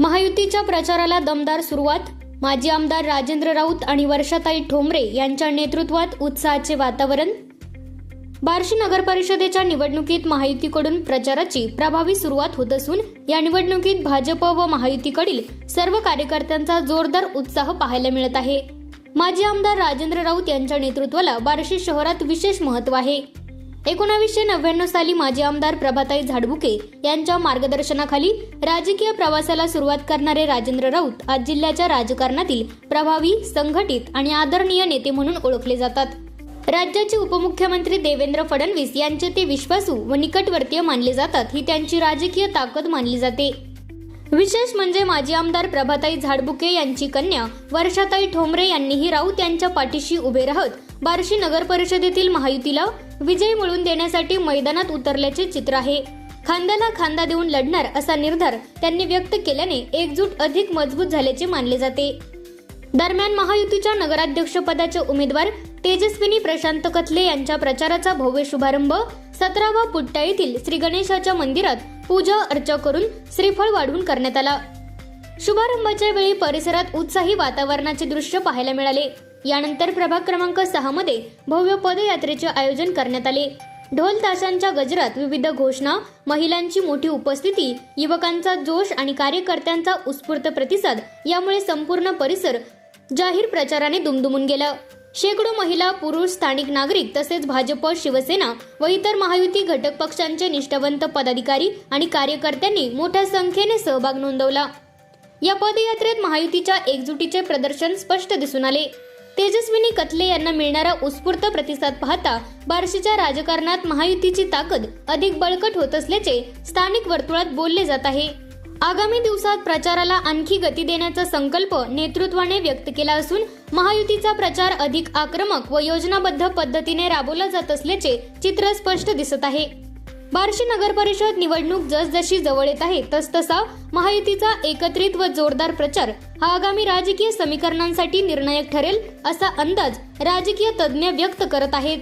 महायुतीच्या प्रचाराला दमदार सुरुवात माजी आमदार राजेंद्र राऊत आणि वर्षाताई ठोंबरे यांच्या नेतृत्वात उत्साहाचे वातावरण. बार्शी नगर परिषदेच्या निवडणुकीत महायुतीकडून प्रचाराची प्रभावी सुरुवात होत असून या निवडणुकीत भाजप व महायुतीकडील सर्व कार्यकर्त्यांचा जोरदार उत्साह पाहायला मिळत आहे. माजी आमदार राजेंद्र राऊत यांच्या नेतृत्वाला बार्शी शहरात विशेष महत्त्व आहे. एकोणावीसशे नव्याण्णव साली माजी आमदार प्रभाताई झाडबुके यांच्या मार्गदर्शनाखाली राजकीय प्रवासाला सुरुवात करणारे राजेंद्र राऊत आज जिल्ह्याच्या राजकारणातील प्रभावी संघटित आणि आदरणीय नेते म्हणून ओळखले जातात. राज्याचे उपमुख्यमंत्री देवेंद्र फडणवीस यांचे ते विश्वासू व निकटवर्तीय मानले जातात ही त्यांची राजकीय ताकद मानली जाते. विशेष म्हणजे माजी आमदार प्रभाताई झाडबुके यांची कन्या वर्षाताई ठोंबरे यांनीही राऊत यांच्या पाठीशी उभे राहत बार्शी नगर परिषदेतील महायुतीला विजय मिळवून देण्यासाठी मैदानात उतरल्याचे चित्र आहे. खांद्याला खांदा देऊन लढणार असा निर्धार त्यांनी व्यक्त केल्याने एकजूट अधिक मजबूत झाल्याचे मानले जाते. दरम्यान महायुतीच्या नगराध्यक्षपदाचे उमेदवार तेजस्विनी प्रशांत कथले यांच्या प्रचाराचा भव्य शुभारंभ सतरावा पुट्टा येथील श्री गणेशाच्या मंदिरात पूजा अर्चा करून श्रीफळ वाढवून करण्यात आला. शुभारंभाच्या वेळी परिसरात उत्साही वातावरणाचे दृश्य पाहायला मिळाले. यानंतर प्रभाग क्रमांक सहा मध्ये भव्य पदयात्रेचे आयोजन करण्यात आले. ढोल ताशांच्या गजरात विविध घोषणा महिलांची मोठी उपस्थिती युवकांचा जोश आणि कार्यकर्त्यांचा उत्स्फूर्त प्रतिसाद यामुळे संपूर्ण परिसर जाहीर प्रचाराने दुमदुमून गेला. शेकडो महिला पुरुष स्थानिक नागरिक तसेच भाजप शिवसेना व इतर महायुती घटक पक्षांचे निष्ठावंत पदाधिकारी आणि कार्यकर्त्यांनी मोठ्या संख्येने सहभाग नोंदवला. या पदयात्रेत महायुतीच्या एकजुटीचे प्रदर्शन स्पष्ट दिसून आले. तेजस्विनी कथले यांना मिळणारा उत्स्फूर्त प्रतिसाद पाहता बार्शीच्या राजकारणात महायुतीची ताकद अधिक बळकट होत असल्याचे स्थानिक वर्तुळात बोलले जात आहे. आगामी दिवसात प्रचाराला आणखी गती देण्याचा संकल्प नेतृत्वाने व्यक्त केला असून महायुतीचा प्रचार अधिक आक्रमक व योजनाबद्ध पद्धतीने राबवला जात असल्याचे चित्र स्पष्ट दिसत आहे. बार्शी नगर परिषद निवडणूक जसजशी जवळ येत आहे तसतसा महायुतीचा एकत्रित व जोरदार प्रचार हा आगामी राजकीय समीकरणांसाठी निर्णायक ठरेल असा अंदाज राजकीय तज्ज्ञ व्यक्त करत आहेत.